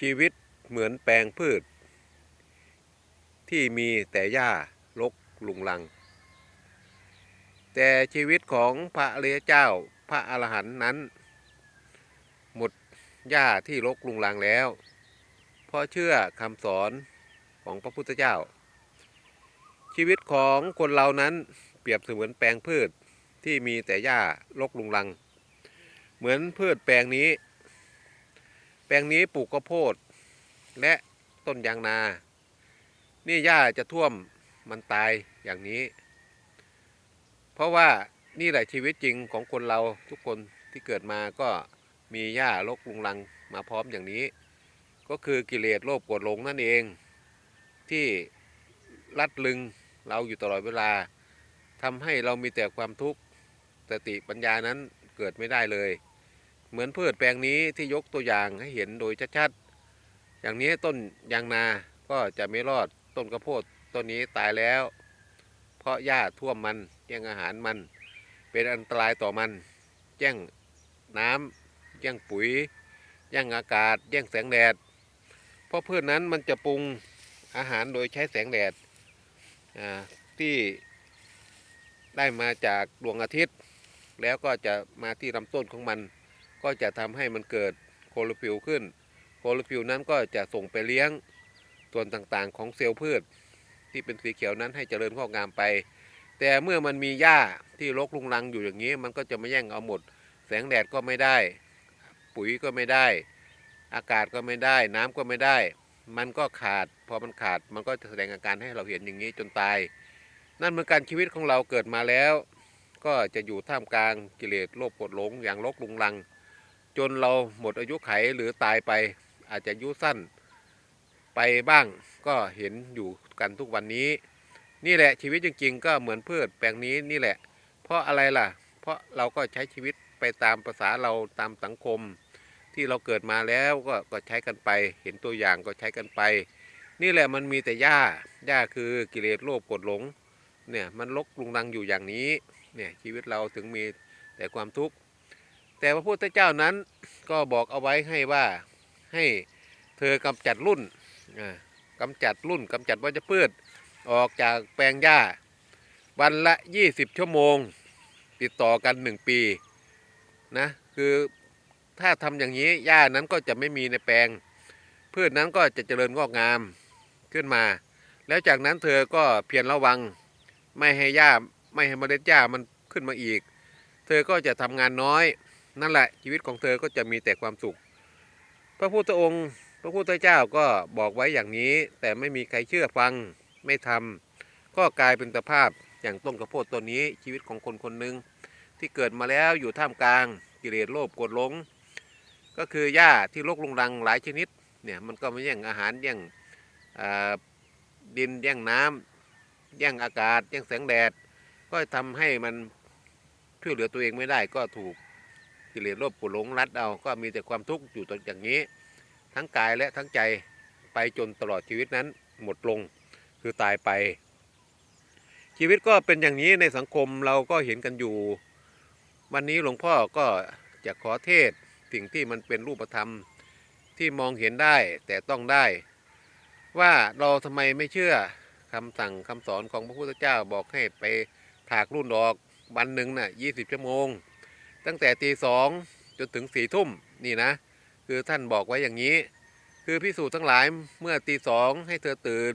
ชีวิตเหมือนแปลงพืช ที่มีแต่หญ้ารกลุงลัง แต่ชีวิตของพระอริยเจ้าพระอรหันต์นั้น หมดหญ้าที่รกลุงลังแล้ว เพราะเชื่อคำสอนของพระพุทธเจ้า ชีวิตของคนเรานั้นเปรียบเสมือนแปลงพืชที่มีแต่หญ้ารกลุงลัง เหมือนพืชแปลงนี้ แปลงนี้ปลูกข้าวโพด และต้นยางนา นี่หญ้าจะท่วมมันตายอย่างนี้ เพราะว่านี่แหละชีวิตจริงของคนเราทุกคนที่เกิดมาก็มีหญ้ารกลุงลังมาพร้อมอย่างนี้ ก็คือกิเลสโลภโกรธหลงนั่นเอง ที่ลัดลึงเราอยู่ตลอดเวลาทำให้เรามีแต่ความทุกข์สติปัญญานั้นเกิดไม่ได้เลย เหมือนพืชแปลงนี้ที่ยกตัวอย่างให้เห็นโดยชัดๆ อย่างนี้ต้นยางนาก็จะไม่รอดต้นกระโพดต้นนี้ตายแล้ว เพราะหญ้าท่วมมันแย่งอาหารมัน เป็นอันตรายต่อมันแย่งน้ำแย่งปุ๋ยแย่งอากาศ แย่งแสงแดด เพราะพืชนั้นมันจะปรุงอาหารโดยใช้แสงแดดที่ได้มาจากดวงอาทิตย์ แล้วก็จะมาที่ลำต้นของมัน ก็จะทำให้มันเกิดโคโรฟิลขึ้น โคโรฟิลนั้นก็จะส่งไปเลี้ยงส่วนต่างๆของเซลล์พืช ที่เป็นสีเขียวนั้นให้เจริญงอกงามไป แต่เมื่อมันมีหญ้าที่รกลุงรังอยู่อย่างนี้ มันก็จะไม่แย่งเอาหมด แสงแดดก็ไม่ได้ ปุ๋ยก็ไม่ได้ อากาศก็ไม่ได้ น้ำก็ไม่ได้ มันก็ขาด พอมันขาดมันก็จะแสดงอาการให้เราเห็นอย่างนี้จนตาย นั่นเหมือนการชีวิตของเราเกิดมาแล้ว ก็จะอยู่ท่ามกลางกิเลสโลภโกรธหลงอย่างรกลุงรัง จนเราหมดอายุไขหรือตายไปอาจจะอายุสั้นไปบ้างก็เห็นอยู่กันทุกวันนี้ นี่แหละชีวิตจริง ๆ ก็เหมือนพืชแปลงนี้นี่แหละ เพราะอะไรล่ะ เพราะเราก็ใช้ชีวิตไปตามภาษาเราตามสังคม ที่เราเกิดมาแล้วก็ก็ใช้กันไป เห็นตัวอย่างก็ใช้กันไป นี่แหละมันมีแต่หญ้าหญ้าคือกิเลสโลภโกรธหลงเนี่ยมันลกลุงรังอยู่อย่างนี้เนี่ยชีวิตเราถึงมีแต่ความทุกข์ แต่พระพุทธเจ้านั้นก็บอกเอาไว้ให้ว่าให้เธอกำจัดรุ่นอ่ากำจัดรุ่นกำจัดวัชพืชออกจากแปลงหญ้า วันละ 20 ชั่วโมง ติดต่อกัน 1 ปีนะคือถ้าทำอย่างนี้หญ้านั้นก็จะไม่มีในแปลง พืชนั้นก็จะเจริญงอกงามขึ้นมา แล้วจากนั้นเธอก็เพียรระวังไม่ให้หญ้าไม่ให้เมล็ดหญ้ามันขึ้นมาอีก เธอก็จะทำงานน้อย นั่นแหละชีวิตของเธอก็จะมีแต่ความสุข พระพุทธองค์ พระพุทธเจ้าก็บอกไว้อย่างนี้ แต่ไม่มีใครเชื่อฟังไม่ทำก็กลายเป็นสภาพอย่างต้นกระโพดต้นนี้ชีวิตของคนคนหนึ่งที่เกิดมาแล้วอยู่ท่ามกลาง กิเลสโลภโกรธหลง ก็คือหญ้าที่รกลุงรังหลายชนิดเนี่ยมันก็มาแย่งอาหารแย่งดินแย่งน้ำแย่งอากาศแย่งแสงแดด ก็ทำให้มันช่วยเหลือตัวเองไม่ได้ก็ถูก กิเลสโลภโกรธหลงรัดเอาก็มีแต่ความทุกข์อยู่ตรงอย่างนี้ ทั้งกายและทั้งใจไปจนตลอดชีวิตนั้นหมดลงคือตายไป ชีวิตก็เป็นอย่างนี้ในสังคมเราก็เห็นกันอยู่ วันนี้หลวงพ่อก็จะขอเทศสิ่งที่มันเป็นรูปธรรมที่มองเห็นได้แต่ต้องได้ ว่าเราทำไมไม่เชื่อคำสั่งคำสอนของพระพุทธเจ้าบอกให้ไปถากรุ่นออกวันหนึ่งน่ะยี่สิบชั่วโมง ตั้งแต่ตีสองจนถึงสี่ทุ่มนี่นะ คือท่านบอกไว้อย่างนี้ คือพิสูจน์ทั้งหลายเมื่อตีสองให้เธอตื่น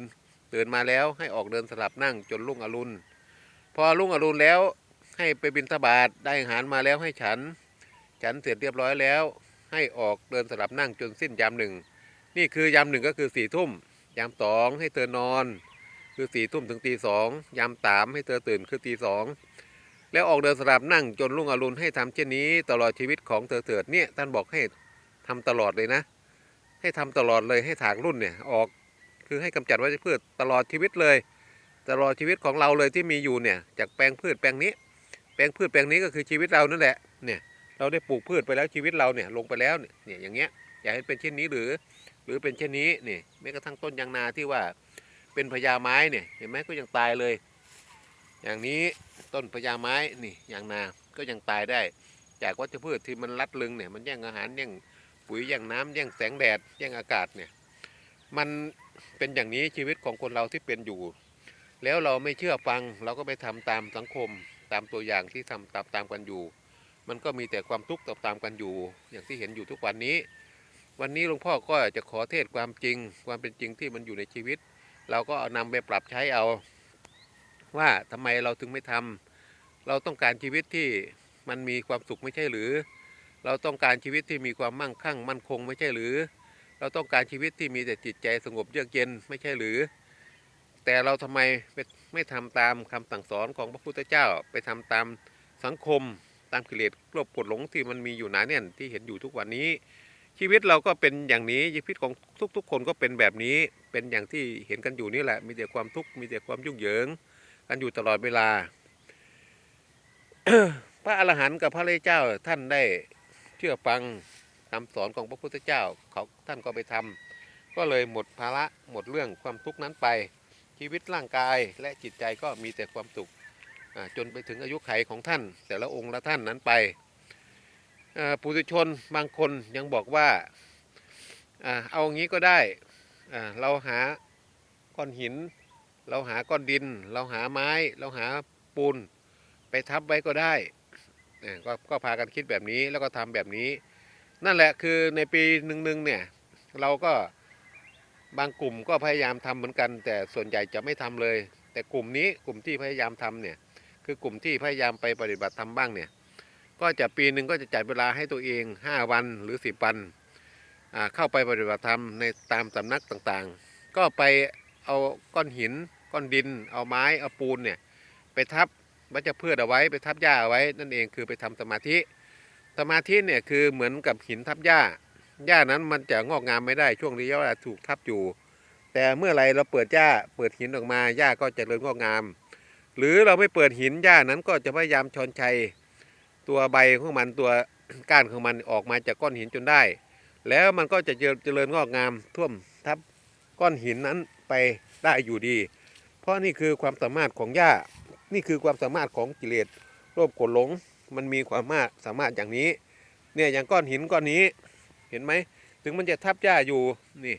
ตื่นมาแล้วให้ออกเดินสลับนั่งจนรุ่งอรุณ พอรุ่งอรุณแล้วให้ไปบิณฑบาตได้อาหารมาแล้วให้ฉัน ฉันเสร็จเรียบร้อยแล้ว ให้ออกเดินสลับนั่งจนสิ้นยามหนึ่งนี่คือยามหนึ่งก็คือสี่ทุ่มยามสองให้เธอนอน คือสี่ทุ่มถึงตีสองยามสามให้เธอตื่นคือตีสอง แล้วออกเดินสลับนั่งจนรุ่งอรุณให้ทำเช่นนี้ ตลอดชีวิตของเธอเถิดเนี่ยท่านบอกให้ทำตลอดเลยนะ ให้ทำตลอดเลยให้ถากรุ่นเนี่ยออกคือให้กำจัดวัชพืชตลอดชีวิตเลย ตลอดชีวิตของเราเลยที่มีอยู่เนี่ยจากแปลงพืชแปลงนี้ แปลงพืชแปลงนี้ก็คือชีวิตเรานั่นแหละเนี่ยเราได้ปลูกพืชไปแล้วชีวิตเราเนี่ยลงไปแล้วเนี่ยเนี่ยอย่างเงี้ยอยากให้เป็นเช่นนี้หรือ หรือเป็นเช่นนี้นี่แม้กระทั่งต้นยางนาที่ว่าเป็นพญาไม้เนี่ยเห็นไหมก็ยังตายเลย อย่างนี้ ต้นพญาไม้นี่ยางนาก็ยังตายได้ จากวัชพืชที่มันรัดลึงเนี่ยมันแย่งอาหารแย่งปุ๋ยแย่งน้ำแย่งแสงแดดแย่งอากาศเนี่ยมันเป็นอย่างนี้ชีวิตของคนเราที่เป็นอยู่ แล้วเราไม่เชื่อฟังเราก็ไปทำตามสังคมตามตัวอย่างที่ทำตามตามกันอยู่ มันก็มีแต่ความทุกข์ตามตามกันอยู่ อย่างที่เห็นอยู่ทุกวันนี้ วันนี้หลวงพ่อก็จะขอเทศความจริง ความเป็นจริงที่มันอยู่ในชีวิต เราก็เอานำไปปรับใช้เอา ว่าทำไมเราถึงไม่ทำเราต้องการชีวิตที่มันมีความสุขไม่ใช่หรือ เราต้องการชีวิตที่มีความมั่งคั่ง มั่นคงไม่ใช่หรือ เราต้องการชีวิตที่มีแต่จิตใจสงบเยือกเย็นไม่ใช่หรือ แต่เราทำไมไม่ไม่ทำตามคำสั่งสอนของพระพุทธเจ้า ไปทำตามสังคมตามกิเลสโลภกดหลงที่มันมีอยู่หนาแน่นที่เห็นอยู่ทุกวันนี้ ชีวิตเราก็เป็นอย่างนี้ชีวิตของทุกๆ คนก็เป็นแบบนี้เป็นอย่างที่เห็นกันอยู่นี่แหละ มีแต่ความทุกข์มีแต่ความยุ่งเหยิง กันอยู่ตลอดเวลา พระอรหันต์กับพระเลเจ้าท่านได้เชื่อฟังคำสอนของพระพุทธเจ้าเขาท่านก็ไปทำก็เลยหมดภาระหมดเรื่องความทุกข์นั้นไป ชีวิตร่างกายและจิตใจก็มีแต่ความสุขจนไปถึงอายุไขของท่าน แต่ละองค์ละท่านนั้นไปปุถุชนบางคนยังบอกว่าอ่าเอางี้ก็ได้ เราหาก้อนหิน เราหาก้อนดิน เราหาไม้ เราหาปูนไปทับไว้ก็ได้เนี่ยก็ก็พากันคิดแบบนี้แล้วก็ทำแบบนี้ นั่นแหละคือในปีหนึ่งๆเนี่ยเราก็บางกลุ่มก็พยายามทำเหมือนกัน แต่ส่วนใหญ่จะไม่ทำเลย แต่กลุ่มนี้กลุ่มที่พยายามทำเนี่ยคือกลุ่มที่พยายามไปปฏิบัติธรรมบ้างเนี่ยก็จะปีหนึ่งก็จะจัดเวลาให้ตัวเอง 5 วันหรือ 10 วันเข้าไปปฏิบัติธรรมในตามสำนักต่างๆ ก็ไป เอาก้อนหิน ก้อนดิน เอาไม้เอาปูนเนี่ยไปทับวัชพืชเอาไว้ไปทับหญ้าเอาไว้ นั่นเองคือไปทำสมาธิ สมาธิเนี่ยคือเหมือนกับหินทับหญ้าหญ้านั้นมันจะงอกงามไม่ได้ช่วงระยะเวลาถูกทับอยู่ แต่เมื่อไรเราเปิดหญ้าเปิดหินออกมาหญ้าก็จะเจริญงอกงาม หรือเราไม่เปิดหินหญ้านั้นก็จะพยายามชอนชัย ตัวใบของมันตัวก้านของมันออกมาจากก้อนหินจนได้ แล้วมันก็จะเจริญงอกงามท่วมทับก้อนหินนั้น ไปได้อยู่ดี เพราะนี่คือความสามารถของหญ้า นี่คือความสามารถของกิเลสโลภโกรธหลง มันมีความมาสามารถอย่างนี้ เนี่ยอย่างก้อนหินก้อนนี้ เห็นไหม ถึงมันจะทับหญ้าอยู่ นี่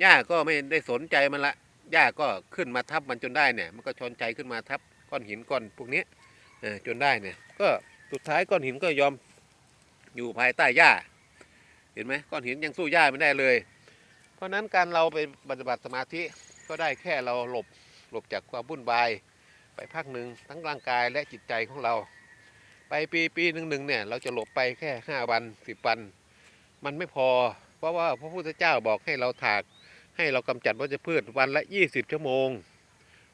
หญ้าก็ไม่ได้สนใจมันละ หญ้าก็ขึ้นมาทับมันจนได้เนี่ย มันก็ชนใจขึ้นมาทับก้อนหินก้อนพวกนี้เออจนได้เนี่ย ก็สุดท้ายก้อนหินก็ยอมอยู่ภายใต้หญ้า เห็นไหมก้อนหินยังสู้หญ้าไม่ได้เลย เพราะนั้นการเราไปปฏิบัติสมาธิก็ได้แค่เราหลบหลบจากความวุ่นวาย ไปพักหนึ่งทั้งร่างกายและจิตใจของเรา ไปปีปีหนึ่งหนึ่งเนี่ยเราจะหลบไปแค่ห้าวันสิบวัน มันไม่พอ เพราะว่าพระพุทธเจ้าบอกให้เราถาก ให้เรากำจัดวัชพืชวันละยี่สิบชั่วโมง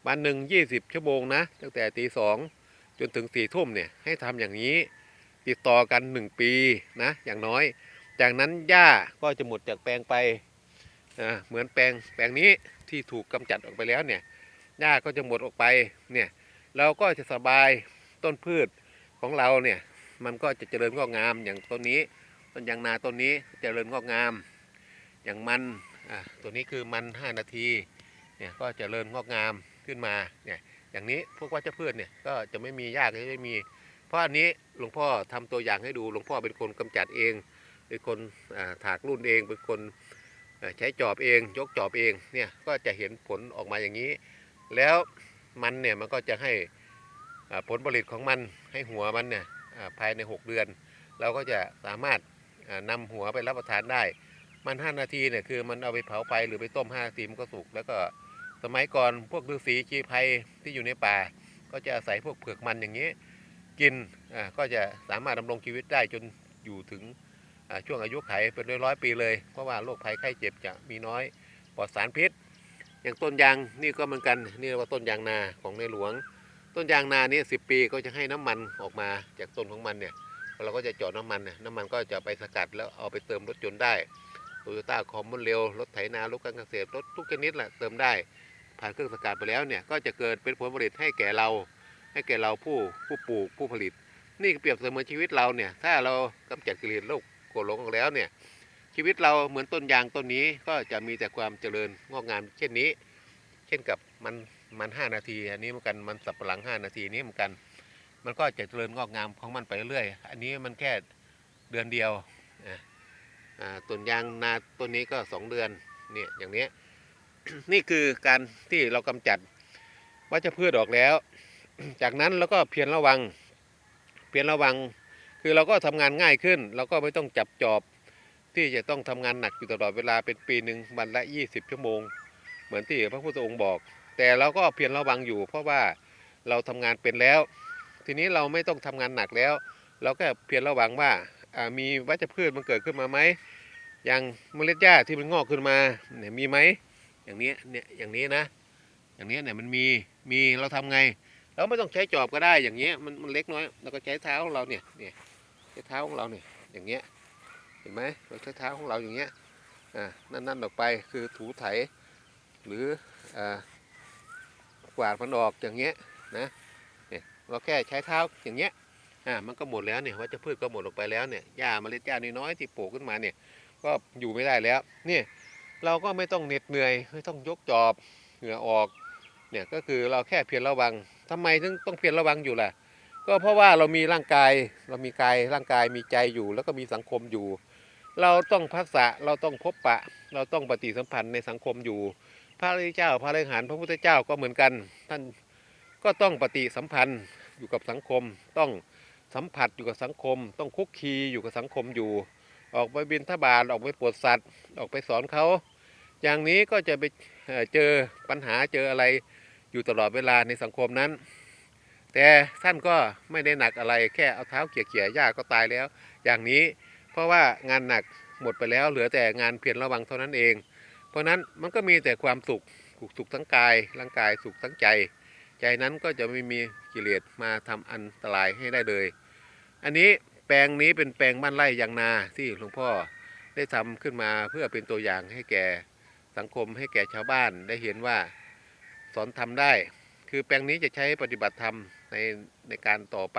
วันหนึ่งยี่สิบชั่วโมงนะตั้งแต่ตีสองจนถึงสี่ทุ่มเนี่ยให้ทำอย่างนี้ ติดต่อกันหนึ่งปีนะอย่างน้อย จากนั้นหญ้าก็จะหมดจากแปลงไป เหมือนแปลงแปลงนี้ที่ถูกกำจัดออกไปแล้วเนี่ยหญ้าก็จะหมดออกไปเนี่ยเราก็จะสบายต้นพืชของเราเนี่ยมันก็จะเจริญงอกงามอย่างต้นนี้ต้นยางนาต้นนี้เจริญงอกงาม อย่างมันอะตัวนี้คือมัน 5 นาทีเนี่ยก็เจริญงอกงามขึ้นมาเนี่ยอย่างนี้พวกวัชพืชเนี่ยก็จะไม่มียากจะไม่มี เพราะอันนี้หลวงพ่อทำตัวอย่างให้ดูหลวงพ่อเป็นคนกำจัดเอง เป็นคนถากรุ่นเองเป็นคน ใช้จอบเองยกจอบเองเนี่ยก็จะเห็นผลออกมาอย่างนี้ แล้วมันเนี่ยมันก็จะให้ผลผลิตของมันให้หัวมันเนี่ยภายใน 6 เดือน เราก็จะสามารถอ่านำหัวไปรับประทานได้ มัน 5 นาทีเนี่ยคือมันเอาไปเผาไฟหรือไปต้ม5นาทีมันก็สุกแล้วก็สมัยก่อนพวกฤาษีชีไพรที่อยู่ในป่า ก็จะอาศัยพวกเผือกมันอย่างนี้ กินก็จะสามารถดำรงชีวิตได้จนอยู่ถึง ช่วงอายุไขเป็นร้อยๆปีเลย เพราะว่าโรคภัยไข้เจ็บจะมีน้อยปลอดสารพิษ อย่างต้นยางนี่ก็เหมือนกันนี่เรียกว่าต้นยางนาของในหลวง ต้นยางนานี่สิปีก็จะให้น้ำมันออกมาจากต้นของมันเนี่ยเราก็จะเจาะน้ำมันเนี่ยน้ำมันก็จะไปสกัดแล้วเอาไปเติมรถยนต์ได้โตโยต้าคอมมอนเร็วรถไถนารถการเกษตรรถทุกชนิดแหละเติมได้ ผ่านเครื่องสกัดไปแล้วเนี่ยก็จะเกิดเป็นผลผลิตให้แก่เรา ให้แก่เราผู้ผู้ปลูกผู้ผลิต นี่เปรียบเสมือนชีวิตเราเนี่ยถ้าเรากำจัดกิเลสโลกโกรธหลงแล้วเนี่ยชีวิตเราเหมือนต้นยางต้นนี้ก็จะมีแต่ความเจริญงอกงาม เช่นนี้ เช่นกับมันมันห้านาทีอันนี้เหมือนกันมันสับปะหลังห้านาทีนี้เหมือนกัน มันก็จะเจริญงอกงามของมันไปเรื่อยอันนี้มันแค่เดือนเดียวต้นยางนาต้นนี้ก็สองเดือนเนี่ยอย่างนี้นี่คือการที่เรากำจัดวัชพืชออกแล้ว จากนั้นเราก็เพียรระวัง เพียรระวัง คือเราก็ทำงานง่ายขึ้น เราก็ไม่ต้องจับจอบที่จะต้องทำงานหนักอยู่ตลอดเวลาเป็นปีหนึ่งวันละ 20 ชั่วโมง เหมือนที่พระพุทธองค์บอก แต่เราก็เพียรระวังอยู่ เพราะว่าเราทำงานเป็นแล้ว ทีนี้เราไม่ต้องทำงานหนักแล้ว เราก็เพียรระวังว่ามีวัชพืชมันเกิดขึ้นมาไหมอย่างเมล็ดหญ้าที่มันงอกขึ้นมาเนี่ยมีไหมอย่างนี้เนี่ยอย่างนี้นะ อย่างนี้เนี่ยมันมีมีเราทำไง เราไม่ต้องใช้จอบก็ได้อย่างเงี้ยมันมันเล็กน้อยเราก็ใช้เท้าของเราเนี่ยเนี่ย ใช้เท้าของเราเนี่ยอย่างเงี้ยเห็นไหมเราใช้เท้าของเราอย่างเงี้ยอ่านั่นนั่นออกไปคือถูไถหรืออ่ากวาดมันออกอย่างเงี้ยนะเนี่ยเราแค่ใช้เท้าอย่างเงี้ยอ่ามันก็หมดแล้วเนี่ยวัชพืชก็หมดออกไปแล้วเนี่ยหญ้าเมล็ดหญ้าน้อยๆที่โผล่ขึ้นมาเนี่ยก็อยู่ไม่ได้แล้วเนี่ยเราก็ไม่ต้องเหน็ดเหนื่อยไม่ต้องยกจอบเหงื่อออกเนี่ยก็คือเราแค่เพียรระวังทำไมถึงต้องเพียรระวังอยู่ล่ะ ก็เพราะว่าเรามีร่างกายเรามีกายร่างกายมีใจอยู่ แล้วก็มีสังคมอยู่ เราต้องพักษะเราต้องพบปะ เราต้องปฏิสัมพันธ์ในสังคมอยู่ พระริเจ้า พระอรหันพระพุทธเจ้าก็เหมือนกัน ท่านก็ต้องปฏิสัมพันธ์อยู่กับสังคม ต้องสัมผัสอยู่กับสังคม ต้องคุกคีอยู่กับสังคมอยู่ ออกไปบินทบาทออกไปปวดสัตว์ ออกไปสอนเขาอย่างนี้ก็จะไปเจอปัญหาเจออะไรอยู่ตลอดเวลาในสังคมนั้น แต่ท่านก็ไม่ได้หนักอะไรแค่เอาเท้าเขี่ยเขี่ยๆหญ้าก็ตายแล้ว อย่างนี้เพราะว่างานหนักหมดไปแล้ว เหลือแต่งานเพียรระวังเท่านั้นเอง เพราะนั้นมันก็มีแต่ความสุขสุขทั้งกายร่างกายสุขทั้งใจ ใจนั้นก็จะไม่มีกิเลสมาทำอันตรายให้ได้เลย อันนี้แปลงนี้เป็นแปลงบ้านไร่ยางนาที่หลวงพ่อได้ทำขึ้นมาเพื่อเป็นตัวอย่างให้แก่สังคมให้แก่ชาวบ้านได้เห็นว่าสอนทำได้ คือแปลงนี้จะใช้ปฏิบัติธรรม ในในการต่อไป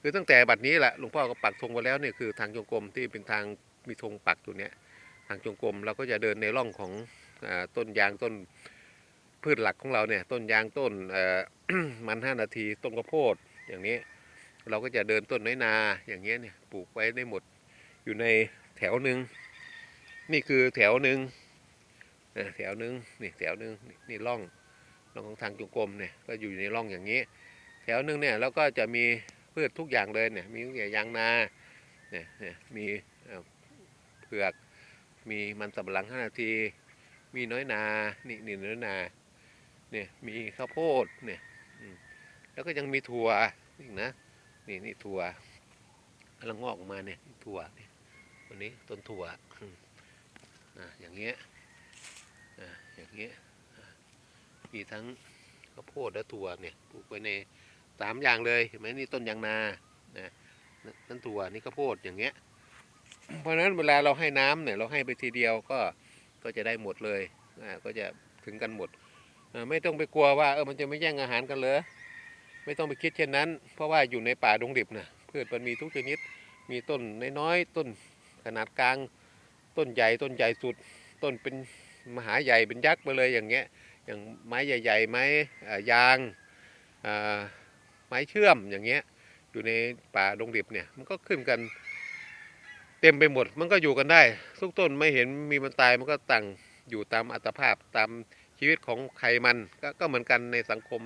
คือตั้งแต่บัดนี้แหละหลวงพ่อก็ปักธงไว้แล้วเนี่ยคือทางจงกรมที่เป็นทางมีธงปักอยู่เนี่ยทางจงกรมเราก็จะเดินในร่องของอต้นยางต้นพืชหลักของเราเนี่ยต้นยางต้นมันห้านาทีต้นข้าวโพดอย่างนี้ เราก็จะเดินต้นน้อยนาอย่างเงี้ยเนี่ยปลูกไว้ได้หมดอยู่ในแถวหนึ่งนี่คือแถวหนึ่งแถวหนึ่งนี่แถวหนึ่งนี่นี่ร่องร่องของทางจงกรมเนี่ยก็อยู่ในร่องอย่างนี้ แถวนึงเนี่ยเราก็จะมีพืชทุกอย่างเลยเนี่ยมีตั้งแต่ยางนาเนี่ยเนี่ยมีเผือกมีมันสำปะหลังห้านาที มีน้อยนานี่นี่น้อยนาเนี่ยมีข้าวโพดเนี่ยแล้วก็ยังมีถั่วอีกนะนี่นี่ถั่วกำลังงอกออกมาเนี่ยถั่วเนี่ยวันนี้ต้นถั่วอืมอ่าอย่างเงี้ยอ่าอย่างเงี้ยมีทั้งข้าวโพดและถั่วเนี่ยปลูกไว้ใน สามอย่างเลยเห็นไหมนี่ต้นยางนานะนั่นนั่นถั่วนี่ข้าวโพดอย่างเงี้ย เพราะฉะนั้นเวลาเราให้น้ำเนี่ยเราให้ไปทีเดียวก็ก็จะได้หมดเลยก็จะถึงกันหมด ไม่ต้องไปกลัวว่าเออมันจะไม่แย่งอาหารกันเลยไม่ต้องไปคิดเช่นนั้น เพราะว่าอยู่ในป่าดงดิบนะพืชมันมีทุกชนิดมีต้นน้อยๆต้นขนาดกลาง ต้นใหญ่ต้นใหญ่สุด ต้นเป็นมหาใหญ่เป็นยักษ์ไปเลยอย่างเงี้ยอย่างไม้ใหญ่ ๆ ไม้ยางอ่า ไม้เชื่อมอย่างเงี้ย อยู่ในป่าดงดิบเนี่ย มันก็ขึ้นกัน เต็มไปหมด มันก็อยู่กันได้ทุกต้นไม่เห็นมีมันตายมันก็ต่างอยู่ตามอัตภาพตามชีวิตของใครมันก็ก็เหมือนกันในสังคม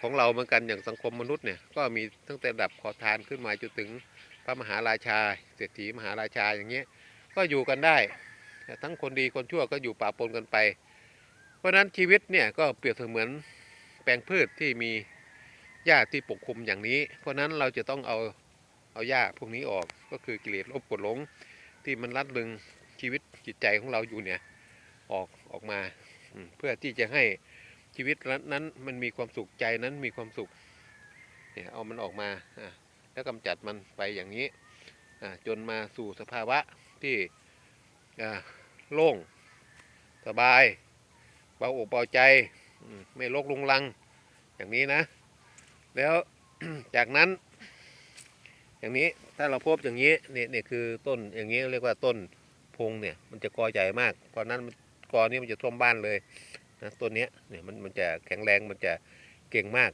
ของเราเหมือนกันอย่างสังคมมนุษย์เนี่ยก็มีตั้งแต่ระดับขอทานขึ้นมาจนถึงพระมหาราชา เศรษฐีมหาราชาอย่างเงี้ยก็อยู่กันได้ ทั้งคนดีคนชั่วก็อยู่ป่าปนกันไป เพราะฉะนั้นชีวิตเนี่ยก็เปรียบเสมือนแปลงพืชที่มี หญ้าที่ปกคลุมอย่างนี้ เพราะฉะนั้นเราจะต้องเอาเอาหญ้าพวกนี้ออกก็คือกิเลสลภโกรธหลง ที่มันรัดรึงชีวิตจิตใจของเราอยู่เนี่ยออกออกมาเพื่อที่จะให้ชีวิตนั้นมันมีความสุขใจนั้นมีความสุขเนี่ยเอามันออกมาแล้วกำจัดมันไปอย่างนี้จนมาสู่สภาวะที่โล่งสบายเบาอกเบาใจอืมไม่โรคลุงลังอย่างนี้นะ แล้วจากนั้น อย่างนี้ถ้าเราพบอย่างนี้เนี่ยเนี่ยคือต้นอย่างนี้เรียกว่าต้นพงเนี่ยมันจะกอใหญ่มากกอนั้นกอนี้มันจะท่วมบ้านเลยนะตัวเนี้เนี่ยมันมันจะแข็งแรงมันจะเก่งมาก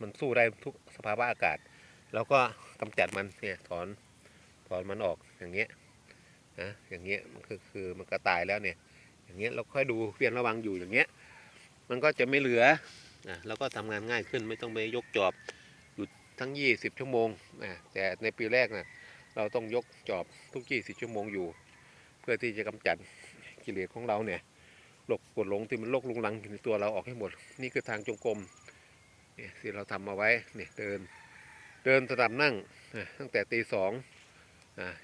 มันสู้ได้ทุกสภาวะอากาศ แล้วก็กำจัดมันเนี่ยถอนถอนมันออกอย่างเงี้ยนะอย่างเงี้ยมันคือคือมันก็ตายแล้วเนี่ย อย่างเงี้ยเราค่อยดูเพียรระวังอยู่อย่างเงี้ย มันก็จะไม่เหลือ อะเราก็ทำงานง่ายขึ้นไม่ต้องไปยกจอบอยู่ทั้ง 20 ชั่วโมงอะแต่ในปีแรกนะเราต้องยกจอบทุก 20 ชั่วโมงอยู่ เพื่อที่จะกำจัดกิเลสของเราเนี่ยหลบกดหลงที่มันโรคลุงลังในตัวเราออกให้หมด นี่คือทางจงกรมเนี่ยที่เราทำมาไว้เนี่ยเดินเดินสลับนั่งตั้งแต่ตีสอง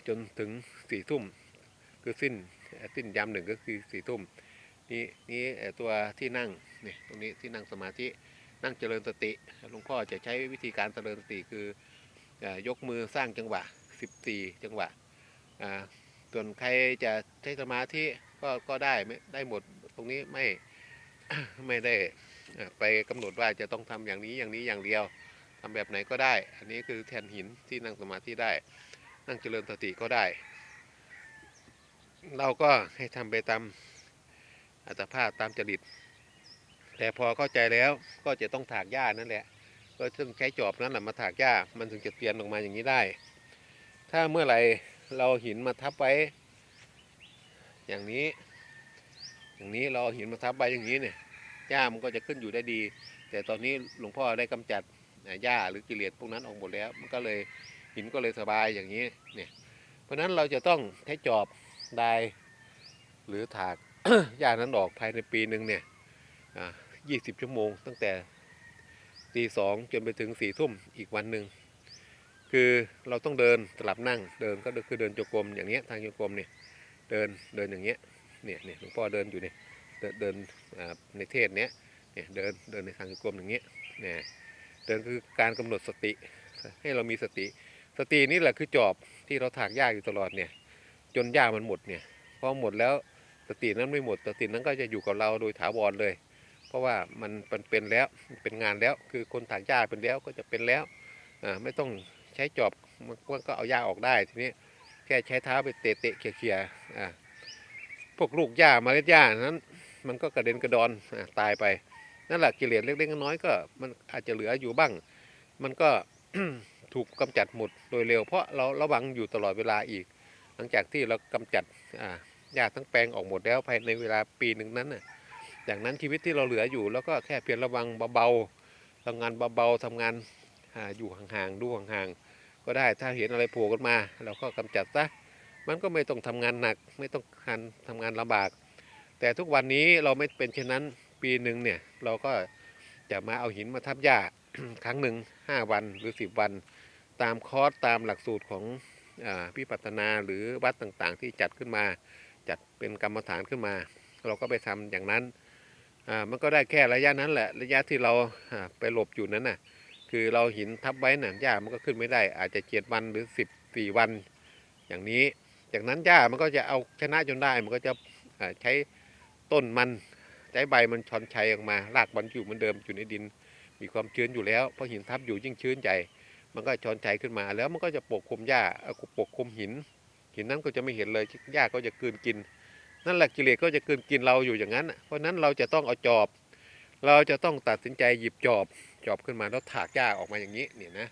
จนถึงสี่ทุ่มคือสิ้นสิ้นยามหนึ่งก็คือสี่ทุ่ม นี่นี่ตัวที่นั่งนี่ตรงนี้ที่นั่งสมาธินั่งเจริญสติหลวงพ่อจะใช้วิธีการเจริญสติคืออยกมือสร้างจังหวะ 14 จังหวะส่วนใครจะใช้สมาธิก็ก็ได้ไม่ได้หมดตรงนี้ไม่ไม่ได้ไปกำหนดว่าจะต้องทำอย่างนี้อย่างนี้อย่างเดียวทำแบบไหนก็ได้ อันนี้คือแทนหินที่นั่งสมาธิได้ นั่งเจริญสติก็ได้ เราก็ให้ทำไปตาม อัตภาพตามจริต แต่พอเข้าใจแล้วก็จะต้องถากหญ้านั่นแหละ ก็ต้องใช้จอบนั้นแหละมาถากหญ้ามันถึงจะเตียนออกมาอย่างนี้ได้ ถ้าเมื่อไหร่เราหินมาทับไว้ อย่างนี้ อย่างนี้เราหินมาทับไว้อย่างนี้เนี่ยหญ้ามันก็จะขึ้นอยู่ได้ดี แต่ตอนนี้หลวงพ่อได้กำจัดหญ้าหรือกิเลสพวกนั้นออกหมดแล้ว มันก็เลยหินก็เลยสบายอย่างนี้เนี่ยเพราะฉะนั้นเราจะต้องใช้จอบได้หรือถาก หญ้านั้นออกภายในปีหนึ่งเนี่ยยี่สิบชั่วโมง ตั้งแต่ตีสองจนไปถึงสี่ทุ่มอีกวันหนึ่งคือเราต้องเดินสลับนั่งเดินก็คือเดินจงกรมอย่างเงี้ยทางจงกรมเนี่ยเดินเดินอย่างเงี้ยเนี่ยเนี่ยหลวงพ่อเดินอยู่เนี่ยเดินเดินในเทศเนี้ยเนี่ยเดินเดินในทางจงกรมอย่างเงี้ยเนี่ยเดินคือการกำหนดสติ ให้เรามีสติ สตินี่แหละคือจอบที่เราถากหญ้าอยู่ตลอดเนี่ยจนหญ้ามันหมดเนี่ยพอหมดแล้ว สตินั้นไม่หมดสตินั้นก็จะอยู่กับเราโดยถาวรเลย เพราะว่ามันเป็นแล้วเป็นงานแล้ว คือคนถากหญ้าเป็นแล้วก็จะเป็นแล้วไม่ต้องใช้จอบมันก็เอาหญ้าออกได้ทีนี้แค่ใช้เท้าไปเตะเตะเขี่ยๆอ่าพวกลูกหญ้าเมล็ดหญ้านั้นมันก็กระเด็นกระดอนอตายไปนั่นแหละกิเลสเล็กๆน้อยก็มันอาจจะเหลืออยู่บ้าง มันก็ถูกกำจัดหมดโดยเร็ว เพราะเราระวังอยู่ตลอดเวลาอีก หลังจากที่เรากำจัดอ่า หญ้าทั้งแปลงออกหมดแล้วภายในเวลาปีหนึ่งนั้นน่ะจากนั้นชีวิตที่เราเหลืออยู่ แล้วก็แค่เพียงระวังเบาๆทำงานเบาๆทำงานอยู่ห่างๆดูห่างๆก็ได้ถ้าเห็นอะไรโผล่ขึ้นมา เราก็กำจัดซะมันก็ไม่ต้องทำงานหนัก ไม่ต้องการทำงานลำบาก แต่ทุกวันนี้เราไม่เป็นเช่นนั้นปีหนึ่งเนี่ยเราก็จะมาเอาหินมาทับหญ้าครั้งหนึ่งห้าวันหรือสิบวัน ตามคอร์สตามหลักสูตรของอพิปัตนาหรือวัดต่างๆ ที่จัดขึ้นมา จัดเป็นกรรมฐานขึ้นมา เราก็ไปทำอย่างนั้นมันก็ได้แค่ระยะนั้นแหละระยะที่เราไปหลบอยู่นั้นน่ะคือเราหินทับไว้น่ะหญ้ามันก็ขึ้นไม่ได้ อาจจะเจ็ดวันหรือสิบสี่วันอย่างนี้ จากนั้นหญ้ามันก็จะเอาชนะจนได้มันก็จะใช้ต้นมันใช้ใบมันชอนชัยออกมารากมันอยู่เหมือนเดิมอยู่ในดิน มีความชื้นอยู่แล้วเพราะหินทับอยู่ยิ่งชื้นใจมันก็ชอนชัยขึ้นมาแล้วมันก็จะปกคลุมหญ้าปกคลุมหิน หินนั้นก็จะไม่เห็นเลยหญ้าก็จะกืนกิน นั่นแหละกิเลสก็จะกืนกินเราอยู่อย่างนั้น เพราะนั้นเราจะต้องเอาจอบ เราจะต้องตัดสินใจหยิบจอบจอบขึ้นมาแล้วถากหญ้าออกมาอย่างนี้เนี่ยนะ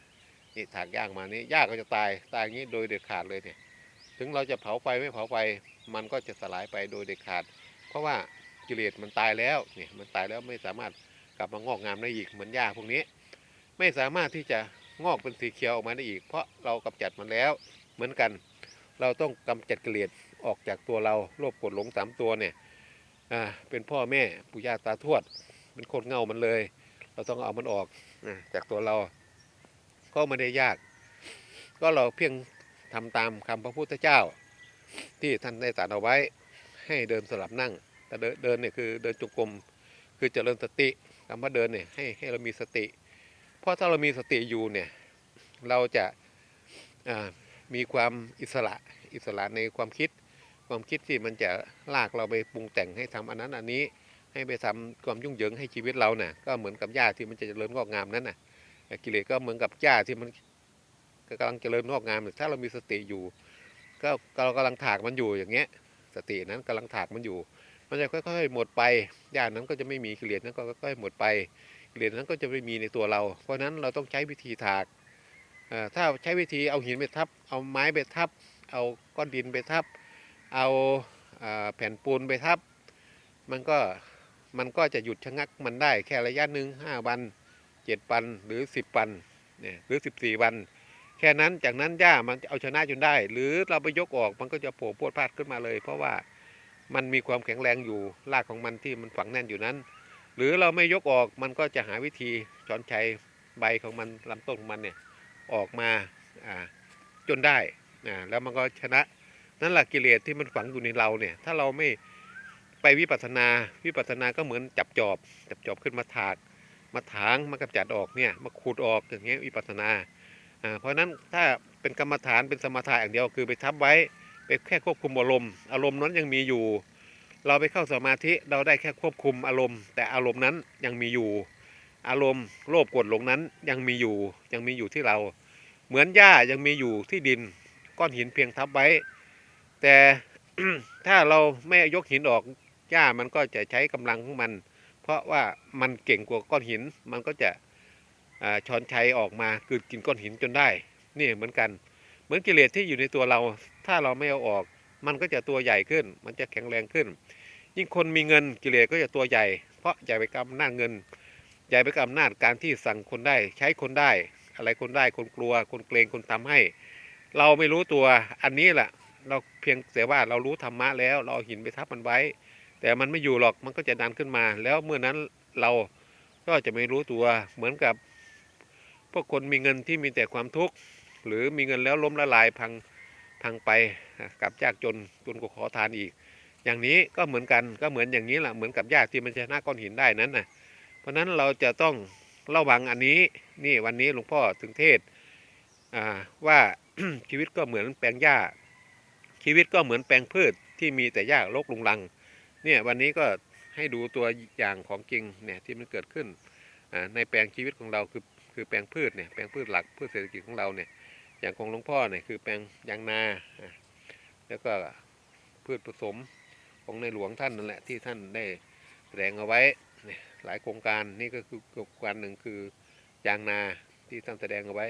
นี่ถากหญ้ามานี่หญ้าก็จะตายตายอย่างนี้โดยเด็ดขาดเลยเนี่ย ถึงเราจะเผาไฟไม่เผาไฟมันก็จะสลายไปโดยเด็ดขาด เพราะว่ากิเลสมันตายแล้วเนี่ยมันตายแล้วไม่สามารถกลับมางอกงามได้อีกเหมือนหญ้าพวกนี้ ไม่สามารถที่จะงอกเป็นสีเขียวออกมาได้อีก เพราะเรากำจัดมันแล้วเหมือนกัน เราต้องกำจัดกิเลสออกจากตัวเราโลภโกรธหลงสามตัวเนี่ยอ่าเป็นพ่อแม่ปู่ย่าตาทวดเป็นคนเงามันเลย เราต้องเอามันออกจากตัวเรา ก็ไม่ได้ยาก ก็เราเพียงทำตามคำพระพุทธเจ้า ที่ท่านได้ตรัสเอาไว้ให้เดินสลับนั่ง แต่เดินเนี่ยคือเดินจงกรมคือเจริญสติคำว่าเดินเนี่ยให้ให้เรามีสติ เพราะถ้าเรามีสติอยู่เนี่ยเราจะอ่า มีความอิสระอิสระในความคิด ความคิดที่มันจะลากเราไปปรุงแต่งให้ทำอันนั้นอันนี้ให้ไปทำความยุ่งเหยิงให้ชีวิตเราเนี่ยก็เหมือนกับหญ้าที่มันจะเจริญงอกงามนั้นน่ะกิเลสก็เหมือนกับหญ้าที่มันกำลังเจริญงอกงามถ้าเรามีสติอยู่ ก็เรากำลังถากมันอยู่อย่างเงี้ย สตินั้นกำลังถากมันอยู่ มันจะค่อยๆหมดไปหญ้านั้นก็จะไม่มีกิเลสนั้นก็ค่อยๆหมดไปกิเลสนั้นก็จะไม่มีในตัวเรา เพราะนั้นเราต้องใช้วิธีถาก ถ้าใช้วิธีเอาหินไปทับ เอาไม้ไปทับ เอาก้อนดินไปทับ เอาแผ่นปูนไปทับ มันก็มันก็จะหยุดชะงักมันได้แค่ระยะหนึ่งห้าวันเจ็ดวันหรือสิบวันเนี่ยหรือสิบสี่วัน แค่นั้นจากนั้นหญ้ามันเอาชนะจนได้ หรือเราไปยกออกมันก็จะโผล่พรวดพาดขึ้นมาเลย เพราะว่ามันมีความแข็งแรงอยู่รากของมันที่มันฝังแน่นอยู่นั้น หรือเราไม่ยกออกมันก็จะหาวิธีช้อนชัยใบของมันลำต้นของมันเนี่ย ออกมาจนได้อ่าแล้วมันก็ชนะนั่นแหละกิเลสที่มันฝังอยู่ในเราเนี่ยถ้าเราไม่ไปวิปัสสนาวิปัสสนาก็เหมือนจับจอบจับจอบขึ้นมาถากมาถางมากำจัดออกเนี่ยมาขูดออกอย่างเงี้ยวิปัสสนาอ่าเพราะฉะนั้นถ้าเป็นกรรมฐานเป็นสมถะอย่างเดียวคือไปทับไว้ไปแค่ควบคุมอารมณ์อารมณ์นั้นยังมีอยู่ เราไปเข้าสมาธิเราได้แค่ควบคุมอารมณ์ แต่อารมณ์นั้นยังมีอยู่ อารมณ์โลภโกรธหลงนั้นยังมีอยู่ยังมีอยู่ที่เรา เหมือนหญ้ายังมีอยู่ที่ดินก้อนหินเพียงทับไว้ แต่ถ้าเราไม่ยกหินออกหญ้ามันก็จะใช้กำลังของมัน เพราะว่ามันเก่งกว่าก้อนหินมันก็จะช้อนชัยออกมาคือกินก้อนหินจนได้นี่เหมือนกัน เหมือนกิเลสที่อยู่ในตัวเรา ถ้าเราไม่เอาออก มันก็จะตัวใหญ่ขึ้น มันจะแข็งแรงขึ้น ยิ่งคนมีเงินกิเลสก็จะตัวใหญ่ เพราะใหญ่ไปกับอำนาเงิน ใหญ่ไปกับอำนาจการที่สั่งคนได้ ใช้คนได้ อะไรคนได้คนกลัว คนเกรงคนทำให้ เราไม่รู้ตัวอันนี้แหละเราเพียงแต่ว่าเรารู้ธรรมะแล้ว เราหินไปทับมันไว้ แต่มันไม่อยู่หรอกมันก็จะดันขึ้นมา แล้วเมื่อนั้นเราก็จะไม่รู้ตัวเหมือนกับ พวกคนมีเงินที่มีแต่ความทุกข์หรือมีเงินแล้วล้มละลายพังพังไปกับยากจนจนก็ขอทานอีก อย่างนี้ก็เหมือนกันก็เหมือนอย่างนี้แหละเหมือนกับยากที่มันชนะก้อนหินได้นั้นน่ะ เพราะนั้นเราจะต้องระวังอันนี้นี่วันนี้หลวงพ่อถึงเทศว่าชีวิตก็เหมือนแปลงหญ้า ชีวิตก็เหมือนแปลงพืชที่มีแต่หญ้ารกลุงรังเนี่ยวันนี้ก็ให้ดูตัวอย่างของจริงเนี่ยที่มันเกิดขึ้นในแปลงชีวิตของเราคือคือแปลงพืชเนี่ยแปลงพืชหลักพืชเศรษฐกิจของเราเนี่ยอย่างของหลวงพ่อเนี่ยคือแปลงยางนาแล้วก็พืชผสมของในหลวงท่านนั่นแหละที่ท่านได้แสดงเอาไว้ เนี่ยหลายโครงการนี่ก็คือโครงการหนึ่งคือยางนาที่ท่านแสดงเอาไว้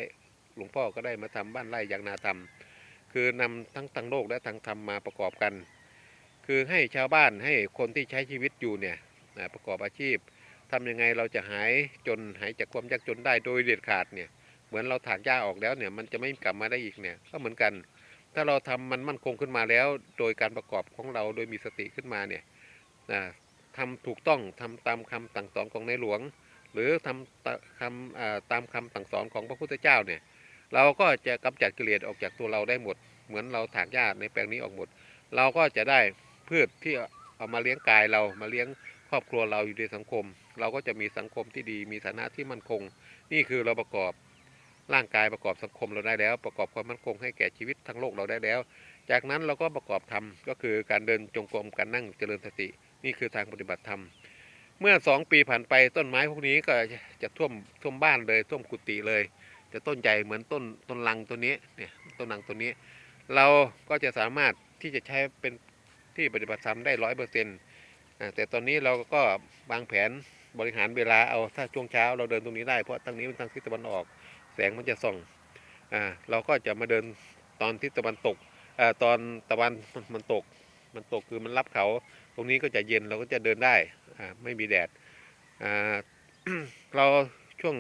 หลวงพ่อก็ได้มาทำบ้านไร่ยางนาทำคือนำทั้งทางโลกและทางธรรมมาประกอบกัน คือให้ชาวบ้านให้คนที่ใช้ชีวิตอยู่เนี่ยประกอบอาชีพทำยังไงเราจะหายจนหายจากความยากจนได้โดยเด็ดขาดเนี่ยเหมือนเราถากหญ้าออกแล้วเนี่ยมันจะไม่กลับมาได้อีกเนี่ยก็เหมือนกัน ถ้าเราทำมันมั่นคงขึ้นมาแล้ว โดยการประกอบของเราโดยมีสติขึ้นมาเนี่ยนะ ทำถูกต้องทำตามคำสั่งสอนของในหลวง หรือทำตาคำตามคำสั่งสอนของพระพุทธเจ้าเนี่ยเราก็จะกำจัดกิเลสออกจากตัวเราได้หมด เหมือนเราถากหญ้าในแปลงนี้ออกหมด เราก็จะได้พืชที่เอามาเลี้ยงกายเรามาเลี้ยงครอบครัวเราอยู่ในสังคม เราก็จะมีสังคมที่ดีมีฐานะที่มั่นคง นี่คือเราประกอบร่างกายประกอบสังคมเราได้แล้ว ประกอบความมั่นคงให้แก่ชีวิตทั้งโลกเราได้แล้ว จากนั้นเราก็ประกอบธรรมก็คือการเดินจงกรมการนั่งเจริญสติ นี่คือทางปฏิบัติธรรม เมื่อสองปีผ่านไปต้นไม้พวกนี้ก็จะท่วมท่วมบ้านเลยท่วมกุฏิเลยจะต้นใหญ่เหมือนต้นต้นลังตัวนี้เนี่ยต้นลังตัวนี้ เราก็จะสามารถที่จะใช้เป็นที่ปฏิบัติธรรมได้ร้อยเปอร์เซ็นต์แต่ตอนนี้เราก็วางแผนบริหารเวลาเอาถ้าช่วงเช้าเราเดินตรงนี้ได้เพราะทางนี้เป็นทางทิศตะวันออก แสงมันจะส่องอ่าเราก็จะมาเดินตอนทิศตะวันตกอ่าตอนตะวันมันตกมันตกคือมันรับเขา ตรงนี้ก็จะเย็นเราก็จะเดินได้ไม่มีแดดเราช่วง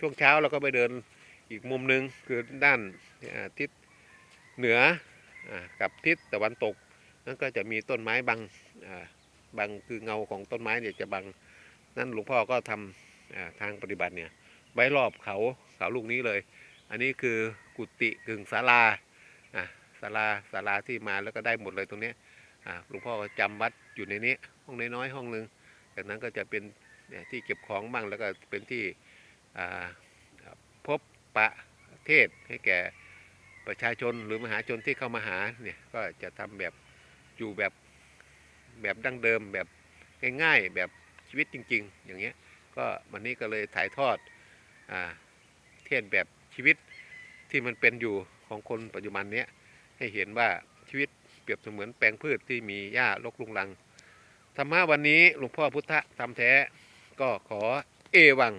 ช่วงเช้าเราก็ไปเดินอีกมุมหนึ่งคือด้านทิศเหนืออกับทิศตะวันตกนั่นก็จะมีต้นไม้บังอ่าบังคือเงาของต้นไม้เนี่ยจะบังนั่นหลวงพ่อก็ทำอ่าทางปฏิบัติเนี่ยไว้รอบเขาเขาลูกนี้เลย อันนี้คือกุฏิกึ่งศาลาศาลาศาลาที่มาแล้วก็ได้หมดเลยตรงนี้ หลวงพ่อก็จำวัดอยู่ในนี้ ห้องน้อยๆห้องหนึ่งจากนั้นก็จะเป็นที่เก็บของบ้างแล้วก็เป็นที่พบปะเทศให้แก่ประชาชนหรือมหาชนที่เข้ามาหาเนี่ยก็จะทำแบบอยู่แบบแบบดั้งเดิมแบบง่ายๆแบบชีวิตจริง ๆ อย่างเงี้ยก็วันนี้ก็เลยถ่ายทอดอเทียนแบบชีวิตที่มันเป็นอยู่ของคนปัจจุบันเนี้ยให้เห็นว่าชีวิต รียบเสมือนแปลงพืชที่มีหญ้ารกรุงลังธรรมะวันนี้หลวงพ่อพุทธธรรมแท้ก็ขอเอวัง